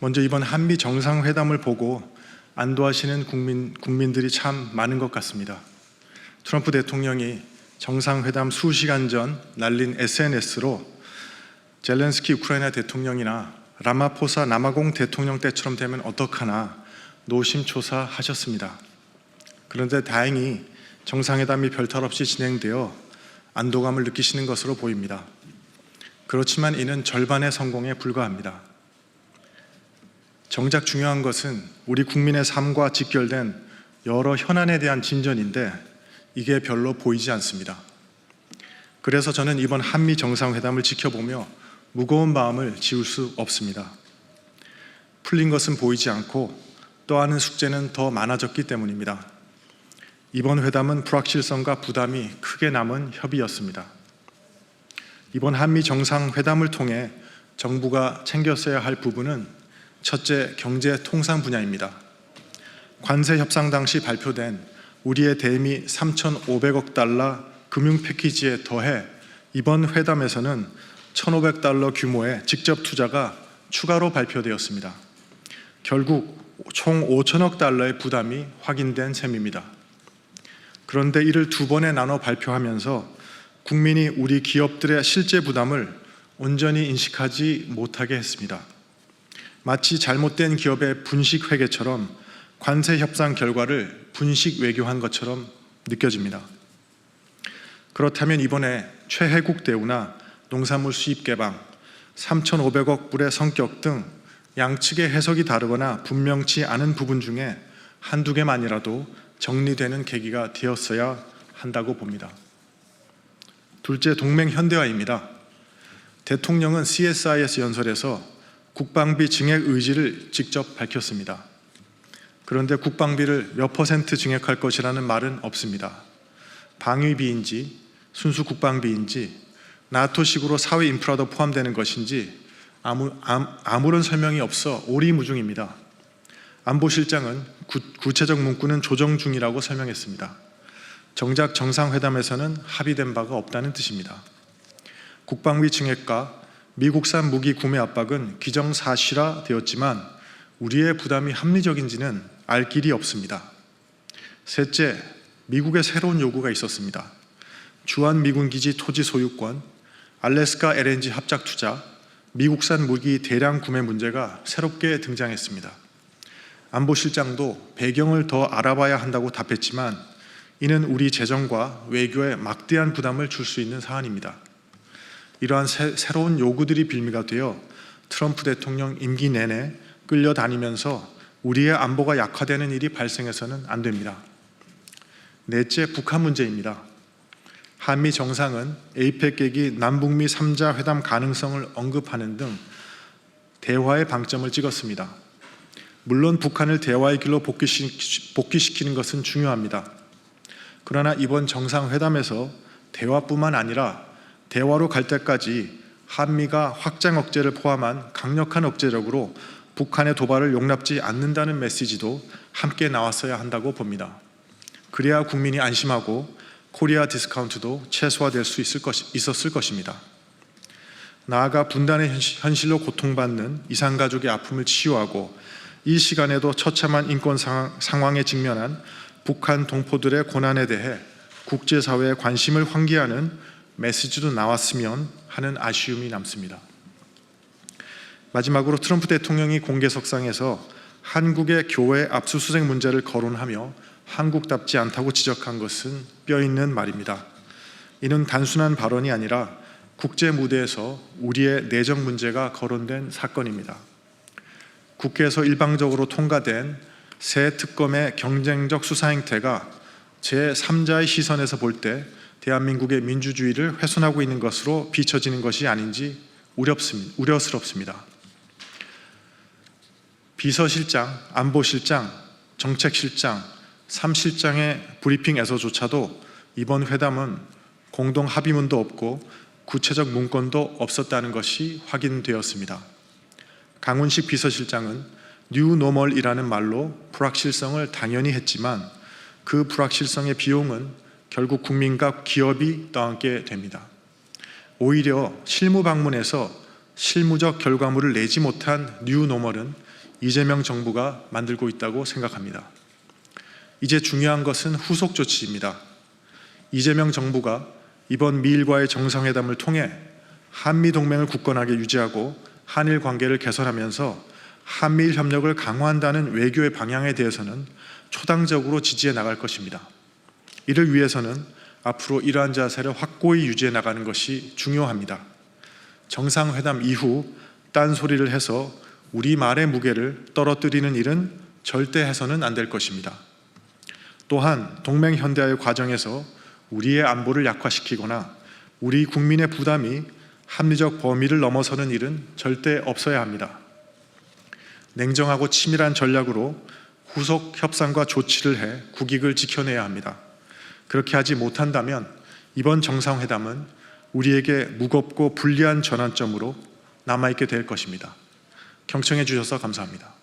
먼저 이번 한미 정상회담을 보고 안도하시는 국민, 국민들이 참 많은 것 같습니다. 트럼프 대통령이 정상회담 수시간 전 날린 SNS로 젤렌스키 우크라이나 대통령이나 라마포사 남아공 대통령 때처럼 되면 어떡하나 노심초사 하셨습니다. 그런데 다행히 정상회담이 별탈 없이 진행되어 안도감을 느끼시는 것으로 보입니다. 그렇지만 이는 절반의 성공에 불과합니다. 정작 중요한 것은 우리 국민의 삶과 직결된 여러 현안에 대한 진전인데 이게 별로 보이지 않습니다. 그래서 저는 이번 한미 정상회담을 지켜보며 무거운 마음을 지울 수 없습니다. 풀린 것은 보이지 않고 또 하는 숙제는 더 많아졌기 때문입니다. 이번 회담은 불확실성과 부담이 크게 남은 협의였습니다. 이번 한미 정상회담을 통해 정부가 챙겼어야 할 부분은 첫째, 경제 통상 분야입니다. 관세 협상 당시 발표된 우리의 대미 3,500억 달러 금융 패키지에 더해 이번 회담에서는 1,500달러 규모의 직접 투자가 추가로 발표되었습니다. 결국 총 5천억 달러의 부담이 확인된 셈입니다. 그런데 이를 두 번에 나눠 발표하면서 국민이 우리 기업들의 실제 부담을 온전히 인식하지 못하게 했습니다. 마치 잘못된 기업의 분식 회계처럼 관세 협상 결과를 분식 외교한 것처럼 느껴집니다. 그렇다면 이번에 최혜국 대우나 농산물 수입 개방, 3,500억 불의 성격 등 양측의 해석이 다르거나 분명치 않은 부분 중에 한두 개만이라도 정리되는 계기가 되었어야 한다고 봅니다. 둘째, 동맹 현대화입니다. 대통령은 CSIS 연설에서 국방비 증액 의지를 직접 밝혔습니다. 그런데 국방비를 몇 퍼센트 증액할 것이라는 말은 없습니다. 방위비인지 순수 국방비인지 나토식으로 사회 인프라도 포함되는 것인지 아무, 아무 런 설명이 없어 오리무중입니다. 안보실장은 구, 체적 문구는 조정 중이라고 설명했습니다. 정작 정상회담에서는 합의된 바가 없다는 뜻입니다. 국방비 증액과 미국산 무기 구매 압박은 기정사실화 되었지만 우리의 부담이 합리적인지는 알 길이 없습니다. 셋째, 미국의 새로운 요구가 있었습니다. 주한 미군 기지 토지 소유권, 알래스카 LNG 합작 투자, 미국산 무기 대량 구매 문제가 새롭게 등장했습니다. 안보실장도 배경을 더 알아봐야 한다고 답했지만 이는 우리 재정과 외교에 막대한 부담을 줄 수 있는 사안입니다. 이러한 새, 새로운 요구들이 빌미가 되어 트럼프 대통령 임기 내내 끌려다니면서 우리의 안보가 약화되는 일이 발생해서는 안 됩니다. 넷째, 북한 문제입니다. 한미 정상은 에이펙 계기 남북미 3자 회담 가능성을 언급하는 등 대화의 방점을 찍었습니다. 물론 북한을 대화의 길로 복귀시키는 것은 중요합니다. 그러나 이번 정상회담에서 대화뿐만 아니라 대화로 갈 때까지 한미가 확장 억제를 포함한 강력한 억제력으로 북한의 도발을 용납지 않는다는 메시지도 함께 나왔어야 한다고 봅니다. 그래야 국민이 안심하고 코리아 디스카운트도 최소화될 수 있을 것, 있었을 것입니다. 나아가 분단의 현실로 고통받는 이산가족의 아픔을 치유하고 이 시간에도 처참한 인권 상황 에 직면한 북한 동포들의 고난에 대해 국제사회의 관심을 환기하는 메시지도 나왔으면 하는 아쉬움이 남습니다. 마지막으로 트럼프 대통령이 공개석상에서 한국의 교회 압수수색 문제를 거론하며 한국답지 않다고 지적한 것은 뼈 있는 말입니다. 이는 단순한 발언이 아니라 국제 무대에서 우리의 내정 문제가 거론된 사건입니다. 국회에서 일방적으로 통과된 새 특검의 경쟁적 수사 행태가 제3자의 시선에서 볼때 대한민국의 민주주의를 훼손하고 있는 것으로 비춰지는 것이 아닌지 우렵습니다. 우려스럽습니다. 비서실장, 안보실장, 정책실장, 3실장의 브리핑에서조차도 이번 회담은 공동 합의문도 없고 구체적 문건도 없었다는 것이 확인되었습니다. 강훈식 비서실장은 뉴노멀이라는 말로 불확실성을 당연히 했지만 그 불확실성의 비용은 결국 국민과 기업이 떠안게 됩니다. 오히려 실무 방문에서 실무적 결과물을 내지 못한 뉴노멀은 이재명 정부가 만들고 있다고 생각합니다. 이제 중요한 것은 후속 조치입니다. 이재명 정부가 이번 미일과의 정상회담을 통해 한미 동맹을 굳건하게 유지하고 한일 관계를 개선하면서 한미일 협력을 강화한다는 외교의 방향에 대해서는 초당적으로 지지해 나갈 것입니다. 이를 위해서는 앞으로 이러한 자세를 확고히 유지해 나가는 것이 중요합니다. 정상회담 이후 딴소리를 해서 우리 말의 무게를 떨어뜨리는 일은 절대 해서는 안 될 것입니다. 또한 동맹 현대화의 과정에서 우리의 안보를 약화시키거나 우리 국민의 부담이 합리적 범위를 넘어서는 일은 절대 없어야 합니다. 냉정하고 치밀한 전략으로 후속 협상과 조치를 해 국익을 지켜내야 합니다. 그렇게 하지 못한다면 이번 정상회담은 우리에게 무겁고 불리한 전환점으로 남아있게 될 것입니다. 경청해 주셔서 감사합니다.